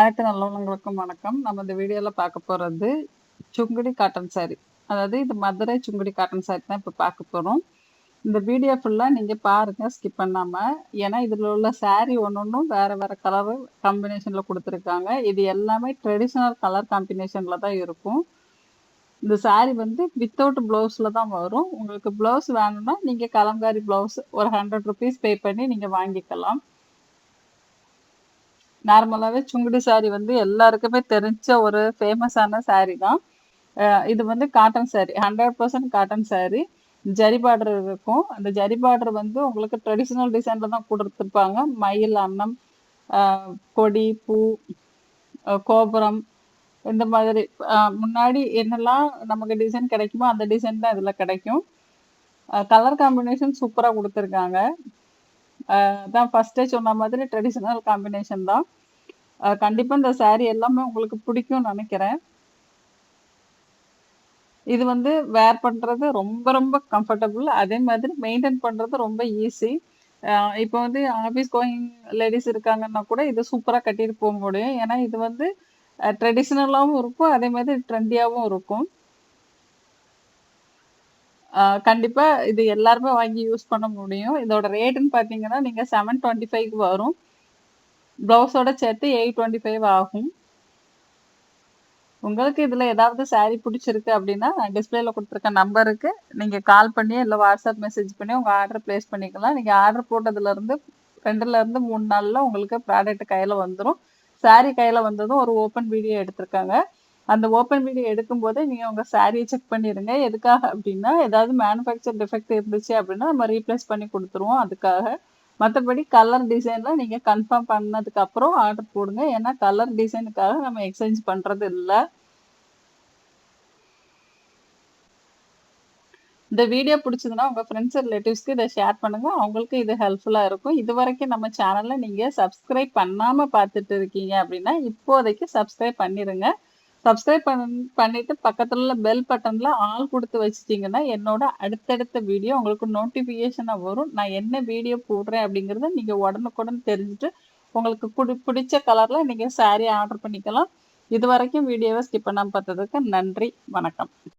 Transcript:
அனைத்து நல்லவங்களுக்கும் வணக்கம். நம்ம இந்த வீடியோவில் பார்க்க போகிறது சுங்குடி காட்டன் சாரி அதாவது இது மதுரை சுங்குடி காட்டன் சாரி தான் இப்போ பார்க்க போகிறோம் இந்த வீடியோ ஃபுல்லாக நீங்கள் பாருங்கள் ஸ்கிப் பண்ணாமல் ஏன்னா இதில் உள்ள சாரீ ஒன்று ஒன்றும் வேறு வேறு கலர் காம்பினேஷனில் கொடுத்துருக்காங்க. இது எல்லாமே ட்ரெடிஷ்னல் கலர் காம்பினேஷனில் தான் இருக்கும். இந்த சாரீ வந்து வித்தவுட் ப்ளவுஸில் தான் வரும். உங்களுக்கு ப்ளவுஸ் வேணும்னா நீங்கள் கலங்காரி ப்ளவுஸ் ஒரு ஹண்ட்ரட் ருபீஸ் பே பண்ணி நீங்கள் வாங்கிக்கலாம். நார்மலாகவே சுங்குடி சாரி வந்து எல்லாருக்குமே தெரிஞ்ச ஒரு ஃபேமஸான சாரி தான். இது வந்து cotton sari hundred percent cotton sari zari border இருக்கும். அந்த ஜரி பார்டர் வந்து உங்களுக்கு ட்ரெடிஷ்னல் டிசைனில் தான் கொடுத்துருப்பாங்க. மயில் அன்னம் கொடி பூ கோபுரம் இந்த மாதிரி. முன்னாடி என்னெல்லாம் நமக்கு டிசைன் கிடைக்குமோ அந்த டிசைன் தான் இதில் கிடைக்கும். கலர் காம்பினேஷன் சூப்பராக கொடுத்துருக்காங்க. தான் ஃபர்ஸ்டே சொன்ன மாதிரி ட்ரெடிஷ்னல் காம்பினேஷன் தான். கண்டிப்பாக இந்த சாரீ எல்லாமே உங்களுக்கு பிடிக்கும்னு நினைக்கிறேன். இது வந்து வேர் பண்ணுறது ரொம்ப ரொம்ப கம்ஃபர்டபுள் அதே மாதிரி மெயின்டைன் பண்ணுறது ரொம்ப ஈஸி இப்போ வந்து ஆஃபீஸ் கோயிங் லேடிஸ் இருக்காங்கன்னா கூட இது சூப்பராக கட்டிட்டு போக முடியும். ஏன்னா இது வந்து ட்ரெடிஷ்னலாகவும் இருக்கும் அதே மாதிரி ட்ரெண்டியாகவும் இருக்கும். கண்டிப்பாக இது எல்லாருமே வாங்கி யூஸ் பண்ண முடியும். இதோட ரேட்டுன்னு பார்த்தீங்கன்னா நீங்கள் செவன் டுவெண்ட்டி ஃபைவ்க்கு வரும். ப்ளவுஸோட சேர்த்து எயிட் டுவெண்ட்டி ஃபைவ் ஆகும். உங்களுக்கு இதில் ஏதாவது சாரி பிடிச்சிருக்கு அப்படின்னா டிஸ்பிளேல கொடுத்துருக்க நம்பருக்கு நீங்கள் கால் பண்ணி இல்லை வாட்ஸ்அப் மெசேஜ் பண்ணி உங்கள் ஆர்டர் ப்ளேஸ் பண்ணிக்கலாம். நீங்கள் ஆர்டர் போட்டதுலேருந்து ரெண்டுலேருந்து மூணு நாளில் உங்களுக்கு ப்ராடக்ட் கையில் வந்துடும் சாரி கையில் வந்ததும் ஒரு ஓப்பன் வீடியோ எடுத்திருக்காங்க. அந்த ஓப்பன் வீடியோ எடுக்கும்போதே நீங்கள் உங்கள் சாரியை செக் பண்ணிடுங்க எதுக்காக அப்படின்னா ஏதாவது மேனுஃபேக்சர் டிஃபெக்ட் இருந்துச்சு அப்படின்னா நம்ம ரீப்ளேஸ் பண்ணி கொடுத்துருவோம். அதுக்காக மற்றபடி கலர் டிசைன்லாம் நீங்கள் கன்ஃபார்ம் பண்ணதுக்கப்புறம் ஆர்டர் போடுங்க. ஏன்னா கலர் டிசைனுக்காக நம்ம எக்ஸ்சேஞ்ச் பண்ணுறது இல்லை. இந்த வீடியோ பிடிச்சதுன்னா உங்கள் ஃப்ரெண்ட்ஸ் ரிலேட்டிவ்ஸ்க்கு இதை ஷேர் பண்ணுங்கள் அவங்களுக்கு இது ஹெல்ப்ஃபுல்லாக இருக்கும். இது வரைக்கும் நம்ம சேனலில் நீங்கள் சப்ஸ்கிரைப் பண்ணாமல் பார்த்துட்டு இருக்கீங்க அப்படின்னா இப்போதைக்கு சப்ஸ்கிரைப் பண்ணிடுங்க சப்ஸ்கிரைப் பண்ண பண்ணிட்டு பக்கத்தில் உள்ள பெல் பட்டனில் ஆள் கொடுத்து வச்சிட்டிங்கன்னா என்னோட அடுத்தடுத்த வீடியோ உங்களுக்கு நோட்டிஃபிகேஷனாக வரும். நான் என்ன வீடியோ போடுறேன் அப்படிங்கிறத நீங்கள் உடனுக்குடன் தெரிஞ்சுட்டு உங்களுக்கு பிடி பிடிச்ச கலரில் நீங்கள் சாரீ ஆர்டர் பண்ணிக்கலாம். இது வரைக்கும் வீடியோவை ஸ்கிப் பண்ணாமல் பார்த்ததுக்கு நன்றி வணக்கம்.